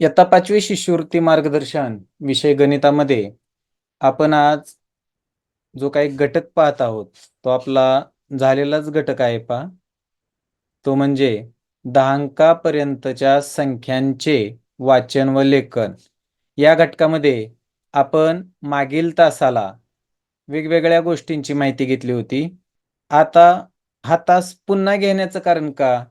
इयत्ता पाचवी शिष्यवृत्ती मार्गदर्शन विषय गणितामध्ये आपण आज जो काही घटक पाहत आहोत तो आपला झालेलाच घटक आहे पा तो म्हणजे दहांकापर्यंतच्या संख्यांचे वाचन व लेखन. या घटकामध्ये आपण मागील तासाला वेगवेगळ्या गोष्टींची माहिती घेतली होती. आता हा तास पुन्हा घेण्याचं कारण का?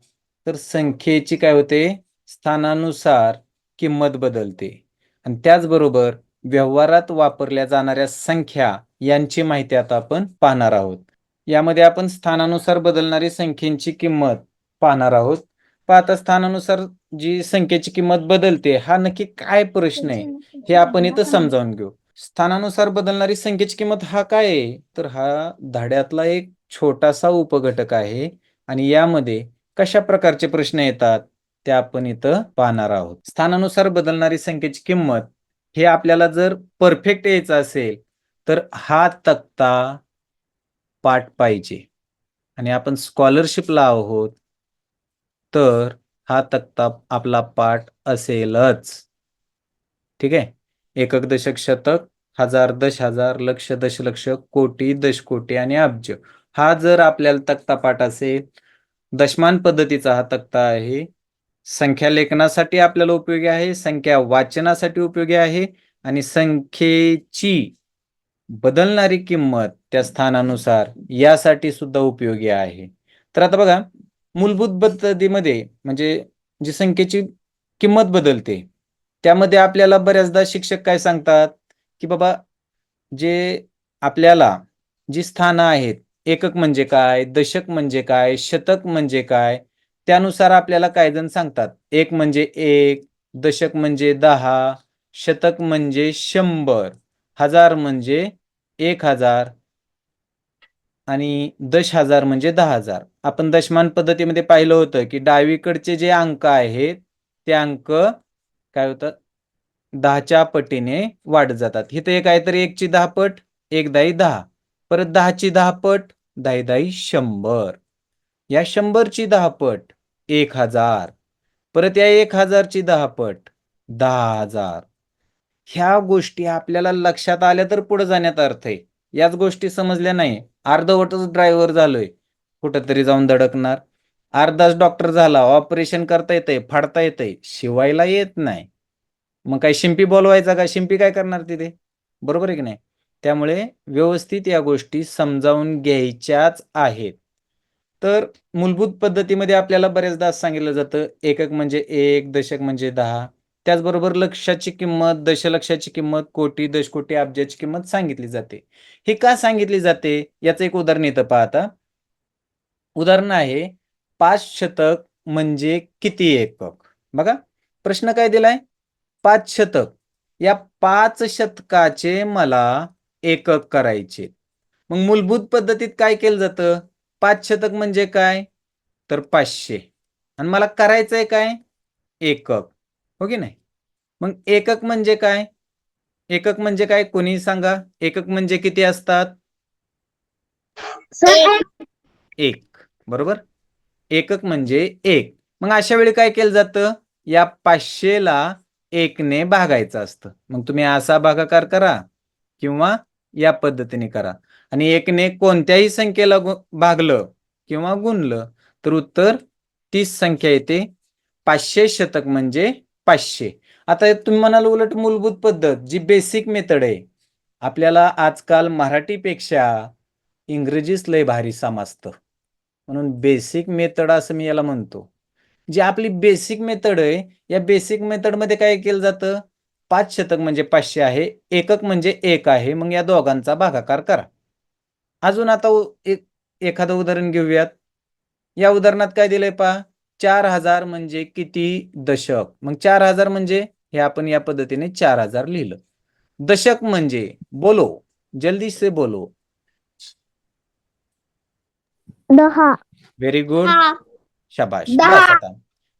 तर संख्येची काय होते? स्थानानुसार किंमत बदलते. आणि त्याचबरोबर व्यवहारात वापरल्या जाणाऱ्या संख्या यांची माहिती आता आपण पाहणार आहोत. यामध्ये आपण स्थानानुसार बदलणारी संख्येची किंमत पाहणार आहोत. आता स्थानानुसार जी संख्येची किंमत बदलते हा नक्की काय प्रश्न आहे? हे आपण इथं समजावून घेऊ. स्थानानुसार बदलणारी संख्येची किंमत हा काय आहे? तर हा धाड्यातला एक छोटासा उपघटक आहे. आणि यामध्ये कशा प्रकारचे प्रश्न येतात? ते आपण इथं पाहणार आहोत. स्थानानुसार बदलणारी संख्येची किंमत हे आपल्याला जर परफेक्ट यायचं असेल तर हा तक्ता पाठ पाहिजे. आणि आपण स्कॉलरशिपला आहोत तर हा तक्ता आपला पाठ असेलच. ठीक आहे? एकक दशक शतक हजार दश हजार लक्ष दशलक्ष कोटी दशकोटी आणि अब्ज. हा जर आपल्याला तक्ता पाठ असेल दशमान पद्धतीचा हा तक्ता आहे संख्या लेखनासाठी आपल्याला उपयोगी आहे संख्या वाचनासाठी उपयोगी आहे आणि संख्येची बदलणारी किंमत त्या स्थानानुसार यासाठी सुद्धा उपयोगी आहे. तर आता बघा मूलभूत पद्धतीमध्ये म्हणजे जी संख्येची किंमत बदलते त्यामध्ये आपल्याला बऱ्याचदा शिक्षक काय सांगतात की बाबा जे आपल्याला जी स्थानं आहेत एकक म्हणजे काय दशक म्हणजे काय शतक म्हणजे काय त्यानुसार आपल्याला कायदन सांगतात. एक म्हणजे एक दशक म्हणजे दहा शतक म्हणजे शंभर हजार म्हणजे एक हजार आणि दश हजार म्हणजे दहा हजार. आपण दशमान पद्धतीमध्ये पाहिलं होतं की डावीकडचे जे अंक आहेत ते अंक काय होतात? दहाच्या पटीने वाढत जातात. इथे तर एकची दहा पट एक दाई दहा. परत दहाची दहा पट दाई दाई शंभर. या शंभरची दहा पट एक हजार. परत या एक हजारची दहा पट दहा हजार. ह्या गोष्टी आपल्याला लक्षात आल्या तर पुढे जाण्यात अर्थ आहे. याच गोष्टी समजल्या नाही. अर्धवटच ड्रायव्हर झालोय. कुठंतरी जाऊन धडकणार. अर्धाच डॉक्टर झाला. ऑपरेशन करता येतंय फाडता येतंय. शिवायला येत नाही. मग काय शिंपी बोलवायचा का? शिंपी काय करणार तिथे? बरोबर आहे की नाही? त्यामुळे व्यवस्थित या गोष्टी समजावून घ्यायच्याच आहेत. तर मूलभूत पद्धतीमध्ये आपल्याला बरेचदा सांगितलं जातं एकक म्हणजे एक दशक म्हणजे दहा. त्याचबरोबर लक्षाची किंमत दशलक्षाची किंमत कोटी दशकोटी अब्जाची किंमत सांगितली जाते. हे का सांगितली जाते? याचं एक उदाहरण येतं पाहता उदाहरण आहे पाच शतक म्हणजे किती एकक? बघा प्रश्न काय दिलाय? पाच शतक. या पाच शतकाचे मला एकक करायचे. मग मूलभूत पद्धतीत काय केलं जातं? पाच शतक म्हणजे काय? तर पाचशे. आणि मला करायचंय काय? एकक. हो की नाही? मग एकक म्हणजे काय? एकक म्हणजे काय? कोणी सांगा. एकक म्हणजे किती असतात? एक. बरोबर? एकक म्हणजे एक. मग अशा वेळी काय केलं जातं? या पाचशेला एकने भागायचं असतं. मग तुम्ही असा भागाकार करा किंवा या पद्धतीने करा. आणि एकने कोणत्याही संख्येला भागलं किंवा गुणलं तर उत्तर तीस संख्या येते. पाचशे शतक म्हणजे पाचशे. आता तुम्ही म्हणाल उलट मूलभूत पद्धत जी बेसिक मेथड आहे. आपल्याला आजकाल मराठीपेक्षा इंग्रजीच लय भारी समजतं. म्हणून बेसिक मेथड असं मी याला म्हणतो. जी आपली बेसिक मेथड आहे या बेसिक मेथडमध्ये काय केलं जातं? पाच शतक म्हणजे पाचशे आहे एकक म्हणजे एक आहे. मग या दोघांचा भागाकार करा. अजून आता एक एखादं उदाहरण घेऊयात. या उदाहरणात काय दिलंय पहा चार हजार म्हणजे किती दशक? मग चार हजार म्हणजे हे आपण या पद्धतीने चार हजार लिहिलं. दशक म्हणजे बोलो जल्दी से बोलो. दहा. व्हेरी गुड शाबाश. आता.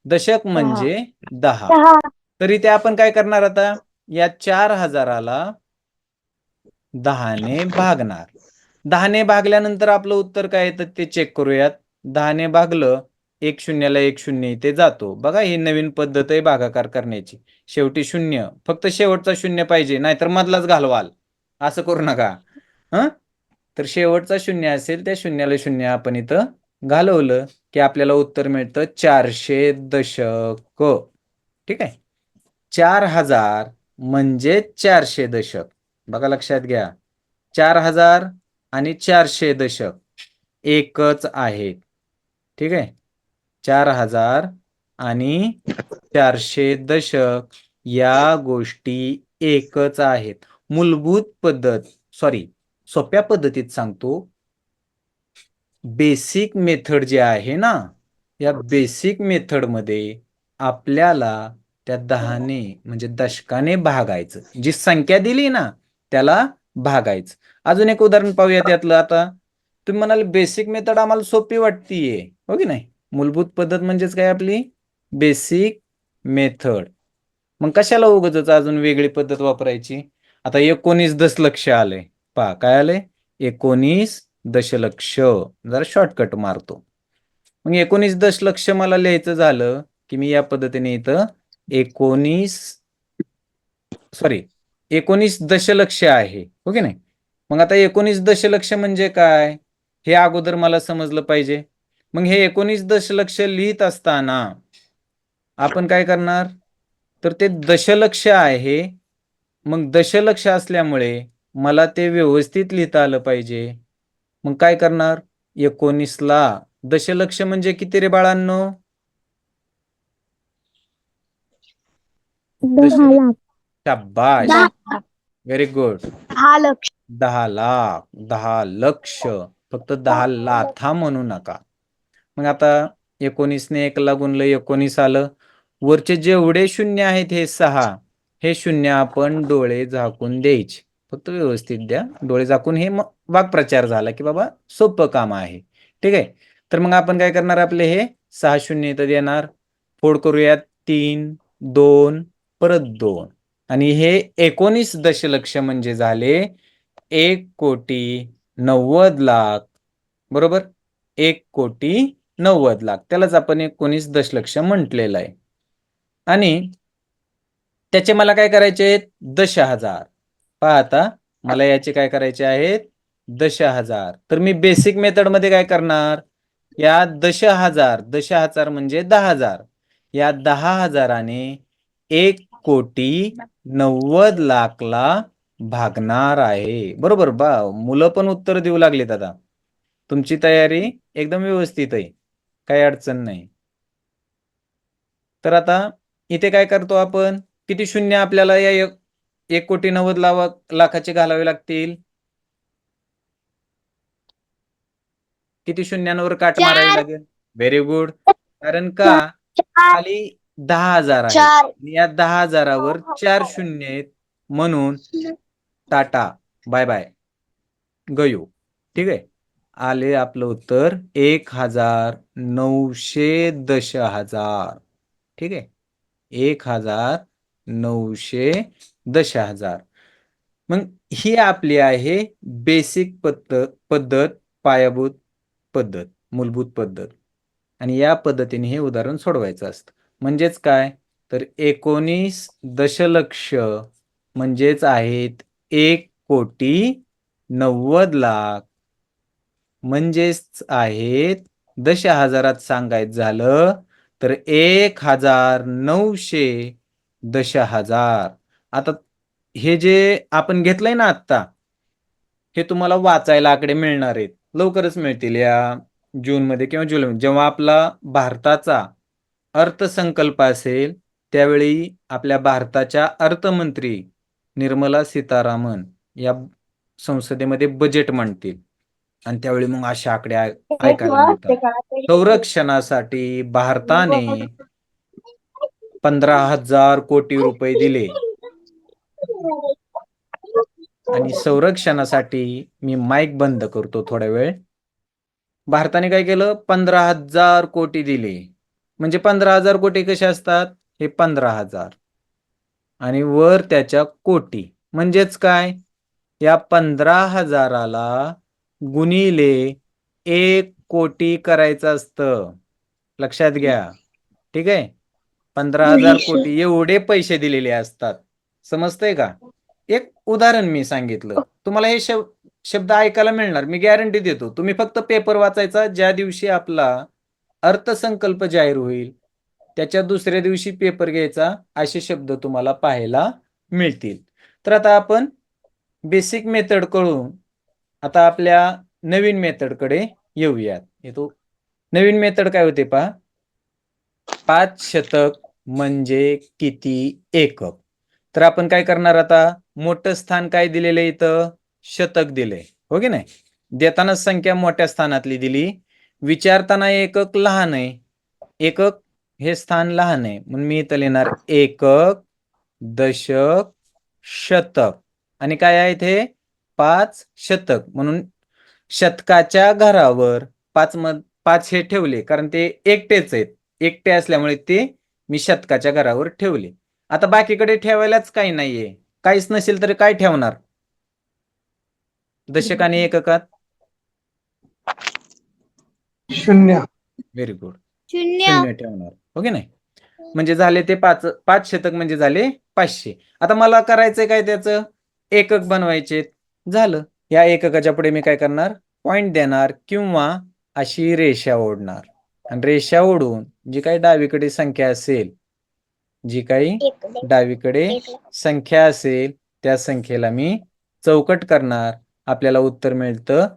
दशक म्हणजे दहा. दहा. तरी ते आपण काय करणार आता? या चार हजाराला दहाने भागणार. दहाने भागल्यानंतर आपलं उत्तर काय येतं ते चेक करूयात. दहाने भागलं एक शून्याला एक शून्य इथे जातो. बघा ही नवीन पद्धत आहे भागाकार करण्याची. शेवटी शून्य. फक्त शेवटचा शून्य पाहिजे नाहीतर मधलाच घालवाल. असं करू नका. हं? तर शेवटचा शून्य असेल त्या शून्याला शून्य आपण इथं घालवलं की आपल्याला उत्तर मिळतं चारशे दशक. ठीक आहे? चार हजार म्हणजे चारशे दशक. बघा लक्षात घ्या. चार हजार आणि चारशे दशक. एकच आहेत ठीक आहे? चार हजार आणि चारशे दशक या गोष्टी एकच आहेत. मूलभूत पद्धत सॉरी सोप्या पद्धतीत सांगतो. बेसिक मेथड जे आहे ना या बेसिक मेथडमध्ये आपल्याला त्या दहाने म्हणजे दशकाने भागायचं. जी संख्या दिली ना त्याला भागायचं. अजून एक उदाहरण पाहूया त्यातलं आता. तुम्ही म्हणाल बेसिक मेथड आम्हाला सोपी वाटतीये. हो की नाही? मूलभूत पद्धत म्हणजेच काय आपली? बेसिक मेथड मग कशाला उगच अजून वेगळी पद्धत वापरायची? आता एकोणीस दशलक्ष आले. पहा काय आले? एकोणीस दशलक्ष. जरा शॉर्टकट मारतो. मग एकोणीस दशलक्ष मला लिहायचं झालं की मी या पद्धतीने इथं एकोणीस सॉरी एकोणीस दशलक्ष आहे. हो नाही? मग आता एकोणीस दशलक्ष म्हणजे काय? हे अगोदर मला समजलं पाहिजे. मग हे एकोणीस दशलक्ष लिहित असताना आपण काय करणार? तर ते दशलक्ष आहे. मग दशलक्ष असल्यामुळे मला ते व्यवस्थित लिहिता आलं पाहिजे. मग काय करणार? एकोणीसला. दशलक्ष म्हणजे किती रे बाळांनो? शाबाश व्हेरी गुड दहा लक्ष. दहा लाख दहा लक्ष फक्त दहा लाथा म्हणू नका. मग आता एकोणीसने एक गुणलं एकोणीस आलं. वरचे जेवढे शून्य आहेत हे सहा हे शून्य आपण डोळे झाकून द्यायचे. फक्त व्यवस्थित द्या. डोळे झाकून हे वाक्प्रचार झाला की बाबा सोपं काम आहे. ठीक आहे? तर मग आपण काय करणार आपले हे? सहा शून्य इथं देणार. फोड करूयात. तीन दोन परत दोन. आणि हे एकोणीस दशलक्ष म्हणजे झाले एक कोटी नव्वद लाख बरोबर? एक कोटी नव्वद लाख. त्यालाच आपण एकोणीस दशलक्ष म्हटलेलं आहे. आणि त्याचे मला काय करायचे आहेत? दश हजार. पहा आता मला याचे काय करायचे आहेत? दश हजार. तर मी बेसिक मेथडमध्ये काय करणार? या दश हजार दश हजार म्हणजे दहा हजार. या दहा हजाराने एक कोटी नव्वद लाखला भागणार आहे. बरोबर बा मुलं पण उत्तर देऊ लागलीत आता. तुमची तयारी एकदम व्यवस्थित आहे. काही अडचण नाही. तर आता इथे काय करतो आपण? किती शून्य आपल्याला या एक- एक कोटी नव्वद लावा लाखाचे घालावे लागतील? किती शून्यांवर काट मारावी. लागेल? व्हेरी गुड कारण का? खाली दहा हजार आहे या दहा हजारावर चार शून्य आहेत. म्हणून टाटा बाय बाय. गयो. ठीक आहे? आले आपलं उत्तर एक हजार नऊशे दश हजार ठीक आहे? एक हजार नऊशे दश हजार मग ही आपली आहे बेसिक पद्धत पद्धत पायाभूत पद्धत मूलभूत पद्धत. आणि या पद्धतीने हे उदाहरण सोडवायचं असतं. म्हणजेच काय? तर एकोणीस दशलक्ष म्हणजेच आहेत एक कोटी नव्वद लाख म्हणजेच आहेत दश हजारात सांगायचं झालं तर एक हजार नऊशे दश हजार. आता हे जे आपण घेतलंय ना आत्ता हे तुम्हाला वाचायला आकडे मिळणार आहेत. लवकरच मिळतील या जूनमध्ये किंवा जुलैमध्ये जेव्हा आपला भारताचा अर्थसंकल्प असेल त्यावेळी आपल्या भारताच्या अर्थमंत्री निर्मला सीतारामन या संसदेमध्ये बजेट मांडतील. आणि त्यावेळी मग अशा आकडे ऐकायला मिळतात. संरक्षणासाठी भारताने पंधरा हजार कोटी रुपये दिले. आणि संरक्षणासाठी मी माईक बंद करतो थोडा वेळ. भारताने काय केलं? पंधरा हजार कोटी दिले. म्हणजे पंधरा हजार कोटी कसे असतात? हे पंधरा हजार. आणि वर त्याच्या कोटी. म्हणजेच काय? या पंधरा हजाराला गुणिले एक कोटी करायचं असतं. लक्षात घ्या. ठीक आहे? पंधरा हजार कोटी एवढे पैसे दिलेले असतात. समजतंय का? एक उदाहरण मी सांगितलं. तुम्हाला हे शब शब्द ऐकायला मिळणार. मी गॅरंटी देतो. तुम्ही फक्त पेपर वाचायचा. ज्या दिवशी आपला अर्थसंकल्प जाहीर होईल त्याच्या दुसऱ्या दिवशी पेपर घ्यायचा असे शब्द तुम्हाला पाहायला मिळतील. तर आता आपण बेसिक मेथड कळून आता आपल्या नवीन मेथडकडे येऊयात. येतो. नवीन मेथड काय होते पहा. पाच शतक म्हणजे किती एकक? तर आपण काय करणार आता? मोठं स्थान काय दिलेलं आहे इथं? शतक दिले हो की नाही? देताना संख्या मोठ्या स्थानातली दिली. विचारताना एकक लहान आहे. एकक हे स्थान लहान आहे. म्हणून मी इथं लिहिणार एकक दशक शतक. आणि काय आहे इथे पाच शतक. म्हणून शतकाच्या घरावर पाच मध पाच हे ठेवले. कारण ते एकटेच आहेत. एकटे असल्यामुळे ते मी शतकाच्या घरावर ठेवले. आता बाकीकडे ठेवायलाच काही नाहीये. काहीच नसेल तर काय ठेवणार? दशक आणि एककात? शून्य. व्हेरी गुड शून्य. शून्य ठेवणार. हो की नाही? म्हणजे झाले ते पाच पाच शतक म्हणजे झाले पाचशे. आता मला करायचंय काय त्याचं? एकक बनवायचे. झालं. या एककाच्या पुढे मी काय करणार? पॉइंट देणार किंवा अशी रेषा ओढणार. आणि रेषा ओढून जी काही डावीकडे संख्या असेल जी काही डावीकडे संख्या असेल त्या संख्येला मी चौकट करणार. आपल्याला उत्तर मिळतं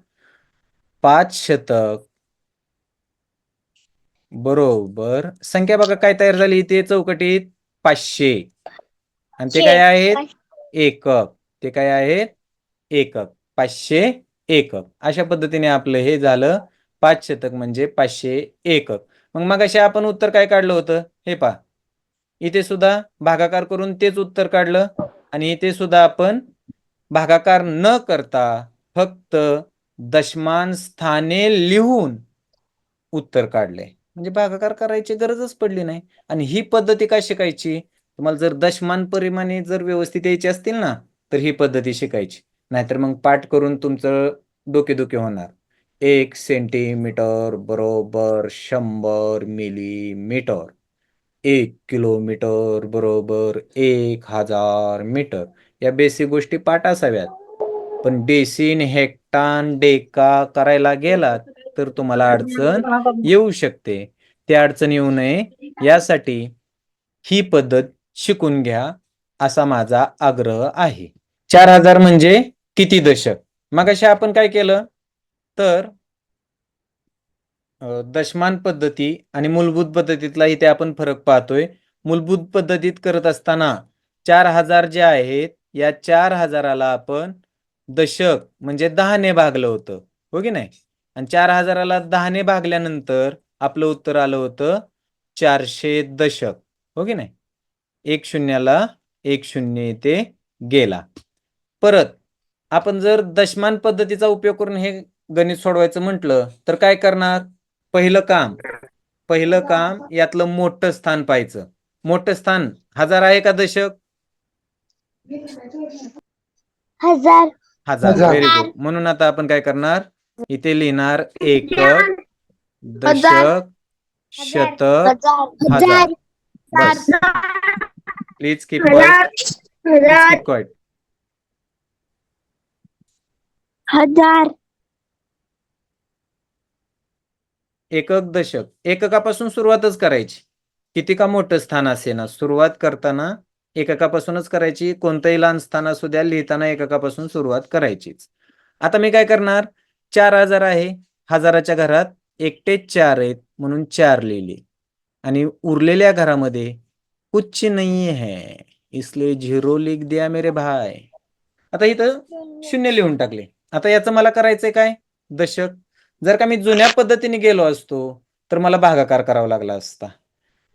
पाच शतक. बरोबर. संख्या बघा काय तयार झाली. इथे चौकटीत पाचशे. आणि ते काय आहेत. एकक. ते काय आहेत? एकक. पाचशे एकक. अशा पद्धतीने आपलं हे झालं. पाच शतक म्हणजे पाचशे एकक. मग मग आपण उत्तर काय काढलं होतं? हे पहा. इथे सुद्धा भागाकार करून तेच उत्तर काढलं. आणि इथे सुद्धा आपण भागाकार न करता फक्त दशमान स्थाने लिहून उत्तर काढले. म्हणजे भागाकार करायची गरजच पडली नाही. आणि ही पद्धती काय शिकायची? तुम्हाला जर दशमान परिमाणे जर व्यवस्थित यायची असतील ना तर ही पद्धती शिकायची. नाहीतर मग पाठ करून तुमचं डोकेदुखे होणार. एक सेंटीमीटर बरोबर शंभर मिलीमीटर. एक किलोमीटर बरोबर एक हजार मीटर. या बेसिक गोष्टी पाठ असाव्यात. पण डेसिन हेक्टान डेका करायला गेलात तर तुम्हाला अडचण येऊ शकते. ते अडचण येऊ नये. यासाठी ही पद्धत शिकून घ्या असा माझा आग्रह आहे. चार हजार म्हणजे किती दशक? मग आपण काय केलं? तर दशमान पद्धती आणि मूलभूत पद्धतीतला इथे आपण फरक पाहतोय. मूलभूत पद्धतीत करत असताना चार हजार जे आहेत या चार हजाराला आपण दशक म्हणजे दहाने भागलं होतं. हो की नाही? आणि चार हजाराला दहाने भागल्यानंतर आपलं उत्तर आलं होतं चारशे दशक. हो की नाही? एक शून्याला एक शून्य इथे गेला. परत आपण जर दशमान पद्धतीचा उपयोग करून हे गणित सोडवायचं म्हटलं तर काय करणार? पहिलं काम पहिलं काम यातलं मोठं स्थान पाहायचं. मोठं स्थान हजार आहे का दशक? हजार. हजार. हजार. व्हेरी गुड म्हणून आता आपण काय करणार? इथे लिहिणार एकक हजार. दशक शतक हजार. हजार. बस. प्लीज कीप क्वाइट हजार. कीप क्वाइट हजार. एकक दशक. एककापासून सुरुवातच करायची. किती का मोठं स्थान असे ना? सुरुवात करताना एककापासूनच करायची. कोणतंही लहान स्थान असू द्या लिहिताना एककापासून सुरुवात करायचीच. आता मी काय करणार? चार हजार आहे. हजाराच्या घरात एकटे चार आहेत म्हणून चार लिहिले. आणि उरलेल्या घरामध्ये कुछ नाही है. इसलिए झिरो लिख दिया मेरे भाय आता इथं शून्य लिहून टाकले. आता याचं मला करायचंय काय? दशक. जर का मी जुन्या पद्धतीने गेलो असतो तर मला भागाकार करावा लागला असता.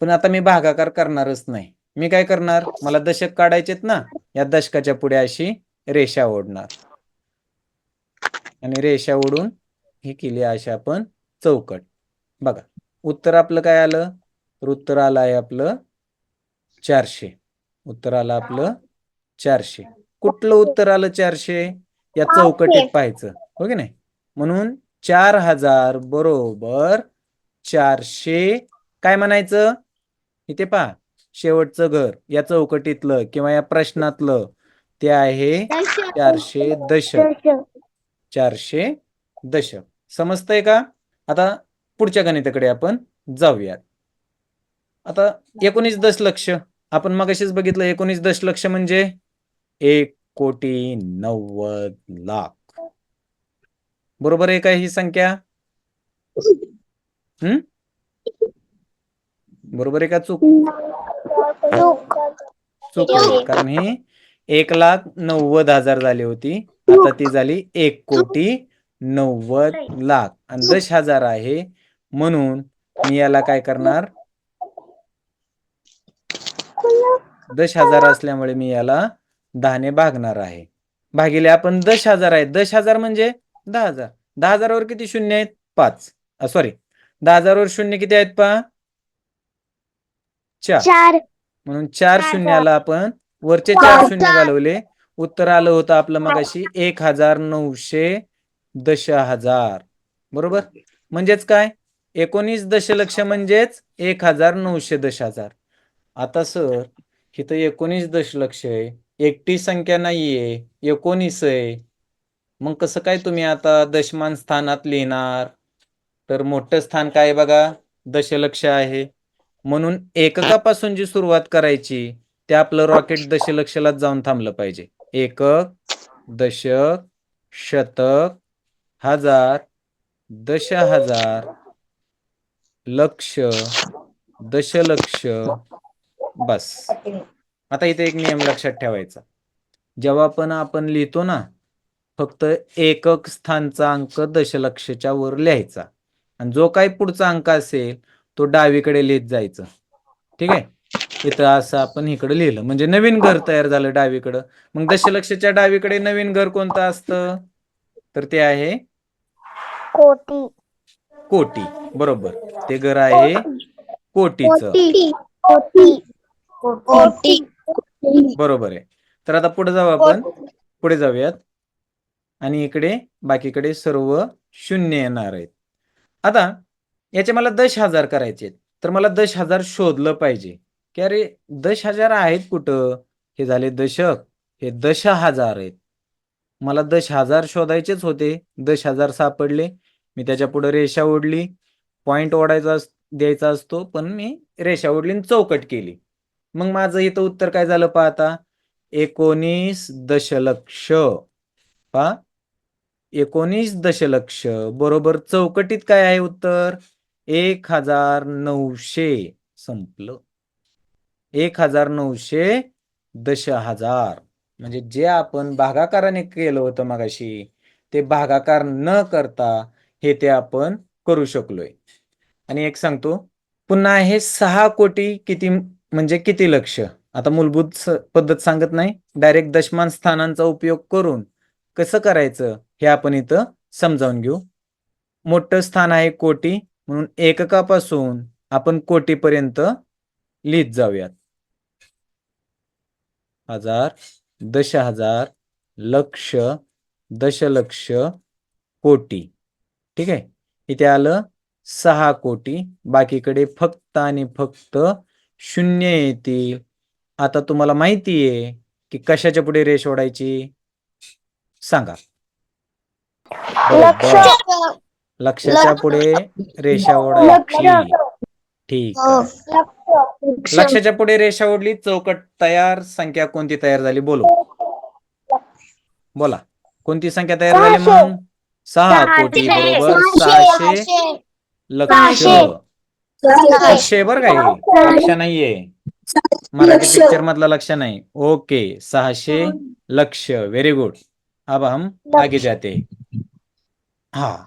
पण आता मी भागाकार करणारच नाही. मी काय करणार? मला दशक काढायचेत ना? या दशकाच्या पुढे अशी रेषा ओढणार. आणि रेषा ओढून ही केली अशी आपण चौकट. बघा उत्तर आपलं काय आलं? तर उत्तर आलं आहे आपलं चारशे. उत्तर आलं आपलं चारशे. कुठलं उत्तर आलं चारशे? या चौकटीत पाहायचं. हो की नाही? म्हणून चार हजार बरोबर चारशे. काय म्हणायचं? इथे पहा शेवटचं घर. या चौकटीतलं किंवा या प्रश्नातलं ते आहे चारशे दशक. चारशे दशक. समजतंय का? आता पुढच्या गणिताकडे आपण जाऊयात. आता एकोणीस दशलक्ष. आपण मगाशीच बघितलं एकोणीस दशलक्ष म्हणजे एक कोटी नव्वद लाख. बरोबर आहे का ही संख्या? हम्म बरोबर आहे का चूक? चूक. कारण ही एक लाख नव्वद हजार झाली होती. आता ती झाली एक कोटी नव्वद लाख. आणि दश हजार आहे म्हणून मी याला काय करणार? दश हजार असल्यामुळे मी याला दहाने भागणार आहे. भागिले आपण दश हजार आहे. दश हजार म्हणजे दहा हजार. दहा हजारावर किती शून्य आहेत? पाच. सॉरी दहा हजारावर शून्य किती आहेत पहा? चार. म्हणून चार शून्याला आपण वरचे चार. शून्य घालवले. उत्तर आलं होतं आपलं मगाशी एक हजार नऊशे दश हजार. बरोबर? म्हणजेच काय? एकोणीस दशलक्ष म्हणजेच एक हजार नऊशे दश हजार. आता सर इथं एकोणीस दशलक्ष आहे एकटी संख्या नाहीये एकोणीस आहे. मग कसं काय तुम्ही आता दशमान स्थानात लिहिणार? तर मोठं स्थान काय बघा? दशलक्ष आहे. म्हणून एककापासून जी सुरुवात करायची ते आपलं रॉकेट दशलक्षलाच जाऊन थांबलं पाहिजे. एकक दशक शतक हजार दश हजार लक्ष दशलक्ष बस. आता इथे एक नियम लक्षात ठेवायचा. जेव्हा पण आपण लिहितो ना फक्त एकक स्थानचा अंक दशलक्षच्या वर लिहायचा. आणि जो काही पुढचा अंक असेल तो डावीकडे लिहित जायचं. ठीक आहे? इथं असं आपण इकडे लिहिलं. म्हणजे नवीन घर तयार झालं डावीकडं. मग दशलक्षच्या डावीकडे नवीन घर कोणतं असतं? तर ते आहे? कोटी. कोटी. बरोबर. ते घर आहे कोटीचं. कोटी. कोटी. कोटी. बरोबर आहे. तर आता पुढे जाऊ आपण. पुढे जाऊयात. आणि इकडे बाकीकडे सर्व शून्य येणार आहेत. आता याचे मला दश हजार करायचे आहेत. तर मला दश हजार शोधलं पाहिजे. की अरे दश हजार आहेत कुठं? हे झाले दशक. हे दश हजार आहेत. मला दश हजार शोधायचेच होते. दश हजार सापडले. मी त्याच्या पुढे रेषा ओढली. पॉइंट ओढायचा द्यायचा असतो. पण मी रेषा ओढली आणि चौकट केली. मग माझं इथं उत्तर काय झालं पाहता? एकोणीस दशलक्ष. पा एकोणीस दशलक्ष बरोबर चौकटीत काय आहे उत्तर? एक हजार नऊशे. संपलं. एक हजार नऊशे दश हजार म्हणजे जे आपण भागाकाराने केलं होतं मगाशी ते भागाकार न करता हे ते आपण करू शकलोय. आणि एक सांगतो पुन्हा हे सहा कोटी किती म्हणजे किती लक्ष? आता मूलभूत पद्धत सांगत नाही. डायरेक्ट दशमान स्थानांचा उपयोग करून कसं करायचं हे आपण इथं समजावून घेऊ. मोठं स्थान आहे कोटी म्हणून एककापासून आपण कोटीपर्यंत लिहित जाऊयात. हजार दश हजार लक्ष दशलक्ष कोटी. ठीक आहे? इथे आलं सहा कोटी. बाकीकडे फक्त आणि फक्त शून्य येतील आता तुम्हाला माहिती आहे की कशाच्या पुढे रेष ओढायची? सांगा. लक्षाच्या पुढे रेषा ओढायची. ठीक लक्षाच्या पुढे रेषा ओढली चौकट तयार संख्या कोणती तयार झाली? बोलू. बोला. कोणती संख्या तयार झाली. मग? सहा कोटी बरोबर. सहाशे. लक्ष बरं का हे. लक्ष नाहीये. मराठी पिक्चर मधलं लक्ष नाही. ओके. सहाशे. लक्ष. व्हेरी गुड अब हम. आगे जाते. हैं. हा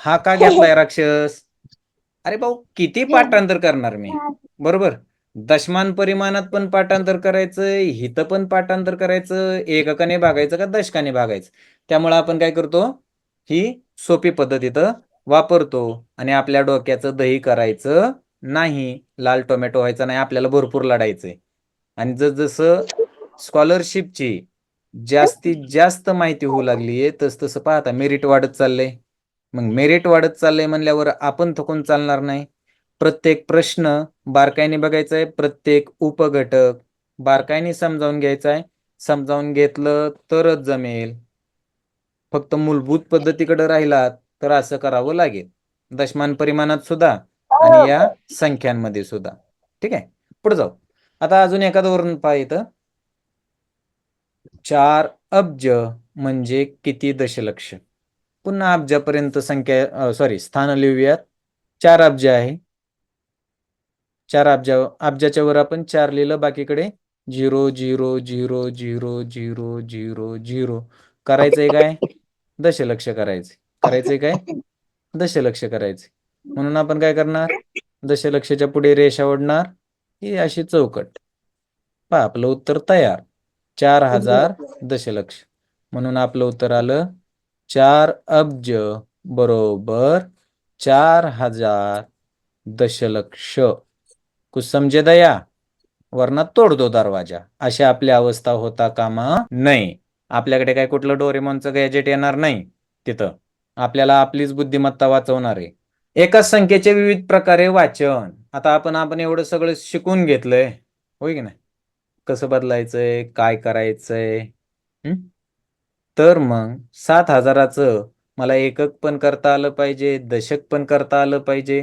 हा का घेतलाय राक्षस? अरे भाऊ किती पाठांतर करणार मी? बरोबर. दशमान परिमाणात पण पाठांतर करायचं हित पण पाठांतर करायचं एककाने भागायचं का दशकाने भागायचं? त्यामुळे आपण काय करतो? ही सोपी पद्धत इथं वापरतो आणि आपल्या डोक्याचं दही करायचं नाही. लाल टोमॅटो व्हायचा नाही आपल्याला भरपूर लढायचंय. आणि जसजसं स्कॉलरशिपची जास्तीत जास्त माहिती होऊ लागलीये तस तसं पाहता मेरिट वाढत चाललंय. मग मेरिट वाढत चाललंय म्हणल्यावर आपण थकून चालणार नाही. प्रत्येक प्रश्न बारकाईने बघायचा आहे प्रत्येक उपघटक बारकाईने समजावून घ्यायचा आहे. समजावून घेतलं तरच जमेल. फक्त मूलभूत पद्धतीकडे राहिलात तर असं करावं लागेल. दशमान परिमाणात सुद्धा आणि या संख्यांमध्ये सुद्धा. ठीक आहे? पुढे जाऊ. आता अजून एखादं वरून पहा इथं चार अब्ज म्हणजे किती दशलक्ष? पुन्हा अब्जापर्यंत संख्या सॉरी स्थान लिहूयात. चार अब्ज आहे. चार अब्जा अब्जाच्या वर आपण चार लिहिलं बाकीकडे zero zero zero zero zero zero zero. करायचंय काय? दशलक्ष करायचे करायचंय काय? दशलक्ष करायचे म्हणून आपण काय करणार? दशलक्षच्या पुढे रेषा ओढणार. ही अशी चौकट. पहा आपलं उत्तर तयार. चार हजार दशलक्ष. म्हणून आपलं उत्तर आलं चार अब्ज बरोबर चार हजार दशलक्ष. कुछ समजे दया वरना तोड दो दरवाजा. अशी आपली अवस्था होता कामा नाही आपल्याकडे काय कुठलं डोरेमॉनचं गॅजेट येणार नाही तिथं. आपल्याला आपलीच बुद्धिमत्ता वाचवणार. आहे एकाच संख्येचे विविध प्रकारे वाचन. आता आपण आपण एवढं सगळं शिकून घेतलंय. होय की नाही? कसं बदलायचंय? काय करायचंय? तर मग सात हजाराचं मला एकक पण करता आलं पाहिजे दशक पण करता आलं पाहिजे.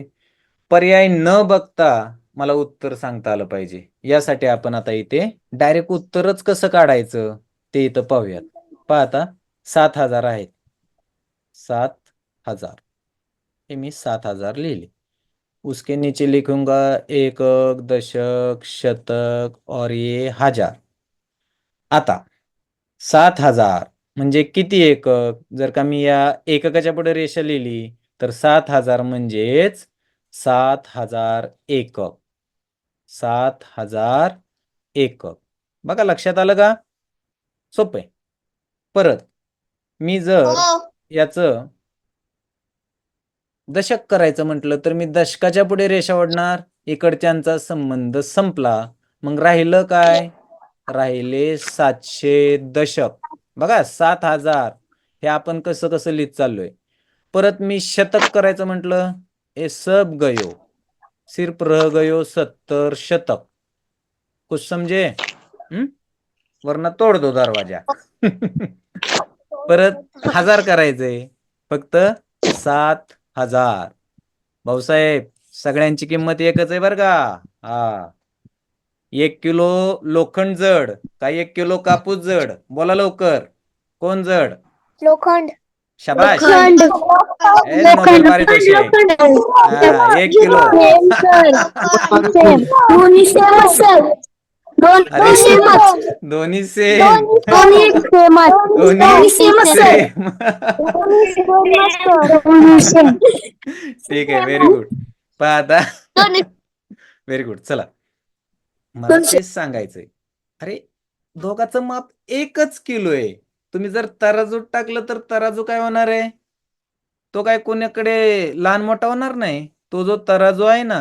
पर्याय न बघता मला उत्तर सांगता आलं पाहिजे. यासाठी आपण आता इथे डायरेक्ट उत्तरच कसं काढायचं ते इथं पाहूयात. पहा आता सात हजार आहेत. सात हजार. हे मी सात हजार लिहिले. उसके नीचे लिखूंगा एकक दशक शतक और ये हजार. आता सात हजार म्हणजे किती एकक? जर का मी या एककाच्या पुढे रेषा लिहिली तर सात हजार म्हणजेच सात हजार एकक. सात हजार एकक बघा लक्षात आलं का? सोपं आहे. परत मी जर याचं दशक करायचं म्हटलं तर मी दशकाच्या पुढे रेषा ओढणार. इकडच्यांचा संबंध संपला. मग राहिलं काय? राहिले सातशे दशक. बघा सात हजार. हे आपण कसं कसं लिहित चाललोय? परत मी शतक करायचं म्हटलं ए सब गयो. सिर्फ रह गयो सत्तर शतक. कुछ समजे हम्म? वरना तोड दो दरवाजा. परत हजार करायचंय फक्त सात हजार. भाऊसाहेब सगळ्यांची किंमत एकच आहे बरं का? हा. एक किलो लोखंड जड का एक किलो कापूस जड? बोला लवकर. कोण जड? लोखंड. शाबाश लोखंड. हा, एक किलो. दोन्ही अरे सेम सेम ठीक आहे व्हेरी गुड पहा आता. व्हेरी गुड चला. मला तेच सांगायचंय. अरे दोघाचं माप एकच किलो आहे. तुम्ही जर तराजूत टाकलं तर तराजू काय होणार आहे? तो काय कोणाकडे लहान मोठा होणार नाही. तो जो तराजू आहे ना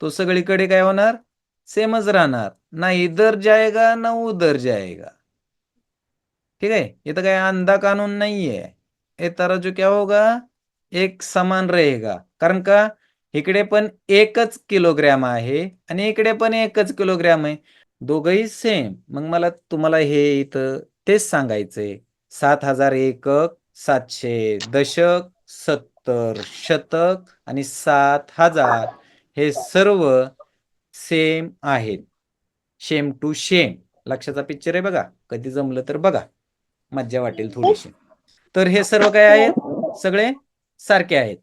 तो सगळीकडे काय होणार? सेमच राहणार. ना इधर जाएगा ना उधर जाएगा ठीक है ये तो काय अंधा कानून नहीं है ये तराजू क्या होगा? एक समान रहेगा. कारण का? इकडे पण एकच किलोग्रॅम आहे आणि इकडे पण एकच किलोग्रॅम आहे. दोघही सेम मग मला तुम्हाला हे इथं तेच सांगायचंय. सात हजार एकक सातशे दशक सत्तर शतक आणि सात हजार हे सर्व सेम आहेत. शेम टू शेम लक्षाचा पिक्चर आहे बघा. कधी जमलं तर बघा. मज्जा वाटेल थोडीशी. तर हे सर्व काय आहेत? सगळे सारखे आहेत.